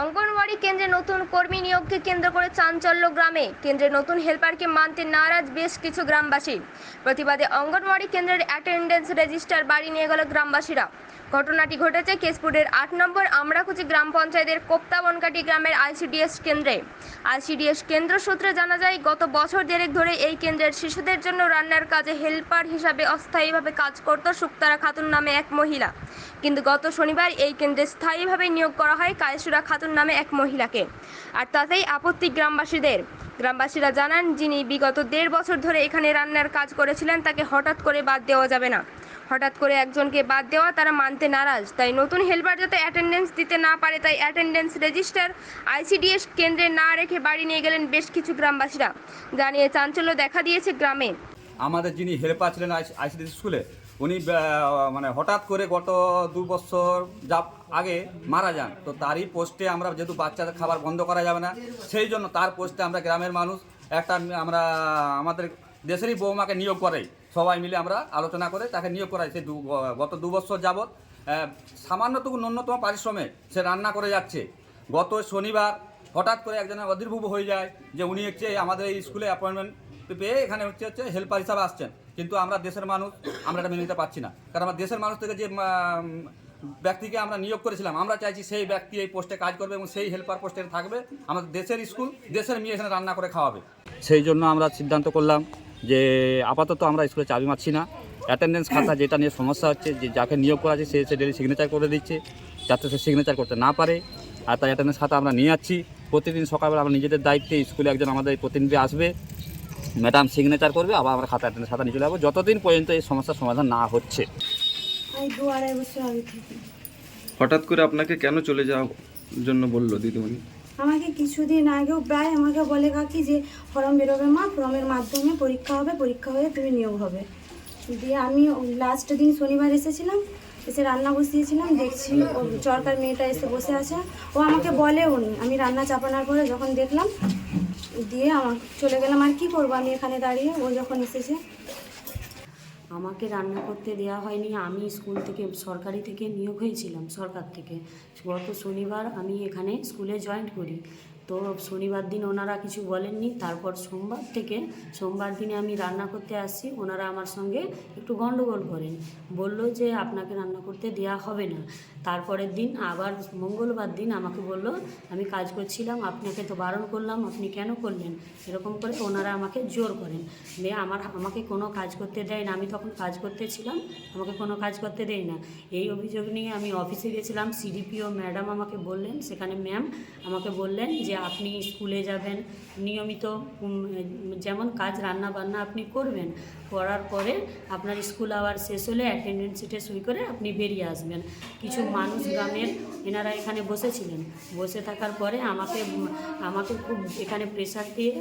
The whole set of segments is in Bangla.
অঙ্গনওয়াড়ি কেন্দ্রে নতুন কর্মী নিয়োগকে কেন্দ্র করে চাঞ্চল্য গ্রামে। কেন্দ্রে নতুন হেল্পারকে মানতে নারাজ বেশ কিছু গ্রামবাসী। প্রতিবাদে অঙ্গনওয়াড়ি কেন্দ্রের অ্যাটেন্ডেন্স রেজিস্টার বাড়ি নিয়ে গেল গ্রামবাসীরা। ঘটনাটি ঘটেছে কেশপুরের আট নম্বর আমরাকুচি গ্রাম পঞ্চায়েতের কোপ্তা বনকাটি গ্রামের আইসিডিএস কেন্দ্রে। আইসিডিএস কেন্দ্র সূত্রে জানা যায়, গত বছর দেড়েক ধরে এই কেন্দ্রের শিশুদের জন্য রান্নার কাজে হেল্পার হিসাবে অস্থায়ীভাবে কাজ করত সুক্তারা খাতুন নামে এক মহিলা। কিন্তু গত শনিবার এই কেন্দ্রে স্থায়ীভাবে নিয়োগ করা হয় কায়েসুরা খাতুন নামে এক মহিলাকে। আর তাতেই আপত্তি গ্রামবাসীদের। গ্রামবাসীরা জানান, যিনি বিগত দেড় বছর ধরে এখানে রান্নার কাজ করেছিলেন, তাকে হঠাৎ করে বাদ দেওয়া যাবে না। হঠাৎ করে একজনকে বাদ দেওয়া, তারা মানতে নারাজ। তাই নতুন হেল্পার যাতে অ্যাটেন্ডেন্স দিতে না পারে, তাই অ্যাটেন্ডেন্স রেজিস্টার আইসিডিএস কেন্দ্রে না রেখে বাড়ি নিয়ে গেলেন বেশ কিছু গ্রামবাসীরা। জানিয়ে চাঞ্চল্য দেখা দিয়েছে গ্রামে। আমাদের যিনি হেল্পার ছিলেন আইসিডি স্কুলে, উনি মানে হঠাৎ করে গত দু বছর যা আগে মারা যান। তো তারই পোস্টে আমরা যেহেতু বাচ্চাদের খাবার বন্ধ করা যাবে না, সেই জন্য তার পোস্টে আমরা গ্রামের মানুষ, একটা আমরা, আমাদের দেশেরই বৌমাকে নিয়োগ করাই সবাই মিলে আমরা আলোচনা করে তাকে নিয়োগ করাই। সে দু, গত দু বছর যাবৎ সামান্যটুকু ন্যূনতম পারিশ্রমে সে রান্না করে যাচ্ছে। গত শনিবার হঠাৎ করে একজনের অধীরভূত হয়ে যায় যে উনি হচ্ছে আমাদের এই স্কুলে অ্যাপয়েন্টমেন্ট পেয়ে এখানে হচ্ছে হচ্ছে হেল্পার হিসাবে আসছেন। কিন্তু আমরা দেশের মানুষ, আমরা এটা মেনে নিতে পারছি না। কারণ আমরা দেশের মানুষ থেকে যে ব্যক্তিকে আমরা নিয়োগ করেছিলাম, আমরা চাইছি সেই ব্যক্তি এই পোস্টে কাজ করবে এবং সেই হেল্পার পোস্টে থাকবে। আমাদের দেশের স্কুল, দেশের মেয়ে এখানে রান্না করে খাওয়াবে। সেই জন্য আমরা সিদ্ধান্ত করলাম যে আপাতত আমরা স্কুলে চাবি মারছি না। অ্যাটেন্ডেন্স খাতা যেটা নিয়ে সমস্যা হচ্ছে যে যাকে নিয়োগ করা আছে সে সে ডেলি সিগনেচার করে দিচ্ছে যাতে সে সিগনেচার করতে না পারে। আর তাই অ্যাটেন্ডেন্স খাতা আমরা নিয়ে যাচ্ছি প্রতিদিন সকালবেলা আমরা নিজেদের দায়িত্বে স্কুলে একজন আমাদের প্রতিনিধি আসবে ম্যাডাম সিগনেচার করবে আবার আমরা খাতা অ্যাটেন্ডেন্স খাতা নিয়ে চলে যাব। যতদিন পর্যন্ত এই সমস্যার সমাধান না হচ্ছে। হঠাৎ করে আপনাকে কেন চলে যাওয়ার জন্য বলল দিদিমণি? আমাকে কিছুদিন আগেও প্রায় আমাকে বলে কাকি যে, ফর্ম বেরোবে মা, ফর্মের মাধ্যমে পরীক্ষা হবে, পরীক্ষা হয়ে তুমি নিয়োগ হবে। দিয়ে আমি লাস্ট দিন শনিবার এসেছিলাম, এসে রান্না বসিয়েছিলাম, দেখছি ও চরকার মেয়েটা এসে বসে আছে। ও আমাকে বলেও নি, আমি রান্না চাপানোর পরে যখন দেখলাম, দিয়ে আমার চলে গেলাম, আর কি করব আমি এখানে দাঁড়িয়ে? ও যখন এসেছে আমাকে রান্না করতে দেওয়া হয়নি। আমি স্কুল থেকে, সরকারি থেকে নিয়োগ হয়েছিলাম সরকার থেকে। গত শনিবার আমি এখানে স্কুলে জয়েন করি। তো শনিবার দিন ওনারা কিছু বলেননি। তারপর সোমবার থেকে, সোমবার দিনে আমি রান্না করতে আসছি। ওনারা আমার সঙ্গে একটু গণ্ডগোল করেন। বলল যে আপনাকে রান্না করতে দেয়া হবে না। তারপরের দিন আবার মঙ্গলবার দিন আমাকে বলল, আমি কাজ করছিলাম, আপনাকে তো বারণ করলাম, আপনি কেন করলেন? এরকম করে ওনারা আমাকে জোর করেন। দিয়ে আমার, আমাকে কোনো কাজ করতে দেয় না। আমি তখন কাজ করতে ছিলাম, আমাকে কোনো কাজ করতে দেয় না। এই অভিযোগ নিয়ে আমি অফিসে গেছিলাম। সিডিপিও ম্যাডাম আমাকে বললেন, সেখানে ম্যাম আমাকে বললেন যে আপনি স্কুলে যাবেন, নিয়মিত যেমন কাজ রান্না বান্না আপনি করবেন, করার পরে আপনার স্কুল আওয়ার শেষ হলে অ্যাটেন্ডেন্স শিটে সই করে আপনি বেরিয়ে আসবেন। কিছু মানুষ গ্রামের এনারা এখানে বসেছিলেন। বসে থাকার পরে আমাকে আমাকে খুব এখানে প্রেশার দিয়ে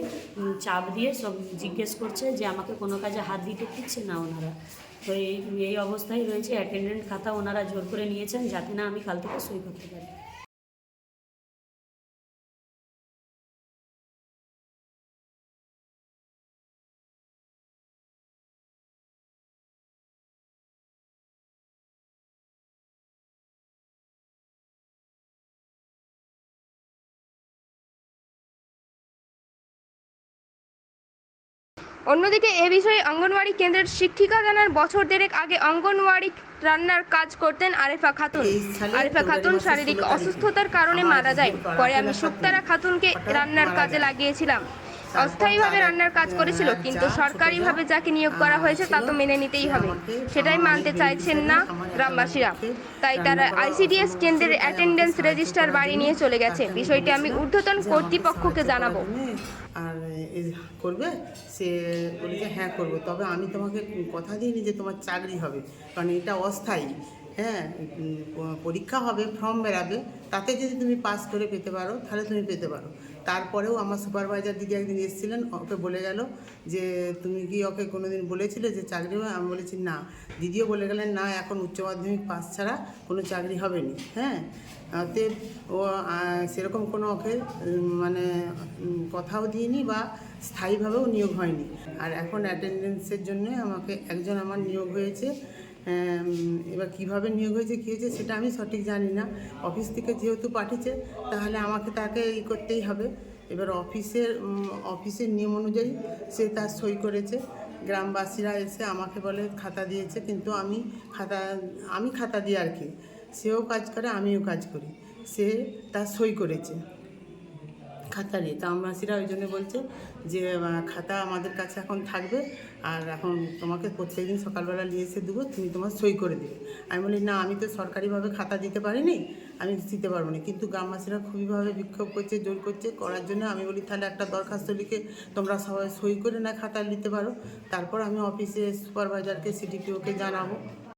চাপ দিয়ে সব জিজ্ঞেস করছে যে আমাকে কোনো কাজে হাত দিতে দিচ্ছে না ওনারা। তো এই এই অবস্থায় রয়েছে অ্যাটেন্ডেন্ট খাতা ওনারা জোর করে নিয়েছেন যাতে না আমি কাল থেকে সই করতে পারি। অন্যদিকে এ বিষয়ে অঙ্গনওয়াড়ি কেন্দ্রের শিক্ষিকা জানার বছর দেড়েক আগে অঙ্গনওয়াড়ি রান্নার কাজ করতেন আরেফা খাতুন। আরেফা খাতুন শারীরিক অসুস্থতার কারণে মারা যায়। পরে আমি সুক্তারা খাতুনকে রান্নার কাজে লাগিয়েছিলাম। অস্থায়ীভাবে রান্নার কাজ করেছিল, কিন্তু সরকারিভাবে যাকে নিয়োগ করা হয়েছে তা তো মেনে নিতেই হবে। সেটাই মানতে চাইছেন না গ্রামবাসীরা। তাই তারা আইসিডিএস কেন্দ্রের অ্যাটেন্ডেন্স রেজিস্টার বাড়ি নিয়ে চলে গেছে। বিষয়টি আমি ঊর্ধ্বতন কর্তৃপক্ষকে জানাব। আর করবে? সে বলেছে হ্যাঁ করব। তবে আমি তোমাকে কথা দিইনি যে তোমার চাকরি হবে, কারণ এটা অস্থায়ী। হ্যাঁ পরীক্ষা হবে, ফর্ম বেরাবে। তাতে যদি তুমি পাস করে পেতে পারো, তাহলে তুমি পেতে পারো। তারপরেও আমার সুপারভাইজার দিদি একদিন এসেছিলেন, ওকে বলে গেল যে, তুমি কি ওকে কোনো দিন বলেছিলে যে চাকরি হবে? আমি বলেছি, না। দিদিও বলে গেলেন, না, এখন উচ্চ মাধ্যমিক পাস ছাড়া কোনো চাকরি হবে না হ্যাঁ? অতএব ও সেরকম কোনো ওকে মানে কথাও দিইনি বা স্থায়ীভাবেও নিয়োগ হয়নি। আর এখন অ্যাটেন্ডেন্সের জন্য আমাকে একজন আমার নিয়োগ হয়েছে। এবার কীভাবে নিয়োগ হয়েছে, কী হয়েছে সেটা আমি সঠিক জানি না। অফিস থেকে যেহেতু পাঠিয়েছে, তাহলে আমাকে তাকে ই করতেই হবে। এবার অফিসের অফিসের নিয়ম অনুযায়ী সে তার সই করেছে। গ্রামবাসীরা এসে আমাকে বলে, খাতা দিয়েছে, কিন্তু আমি খাতা আমি খাতা দিই আর কি। সেও কাজ করে, আমিও কাজ করি। সে তার সই করেছে। খাতা নেই। নিয়ে গ্রামবাসীরা ওই জন্য বলছে যে খাতা আমাদের কাছে এখন থাকবে আর এখন তোমাকে প্রত্যেক দিন সকালবেলা নিয়ে এসে দেবো, তুমি তোমার সই করে দেবে। আমি বলি, না, আমি তো সরকারিভাবে খাতা দিতে পারিনি, আমি দিতে পারব না। কিন্তু গ্রামবাসীরা খুবইভাবে বিক্ষোভ করছে, জোর করছে করার জন্য। আমি বলি, তাহলে একটা দরখাস্ত লিখে তোমরা সবাই সই করে না খাতা নিতে পারো। তারপর আমি অফিসে সুপারভাইজারকে সিডিপিওকে জানাব।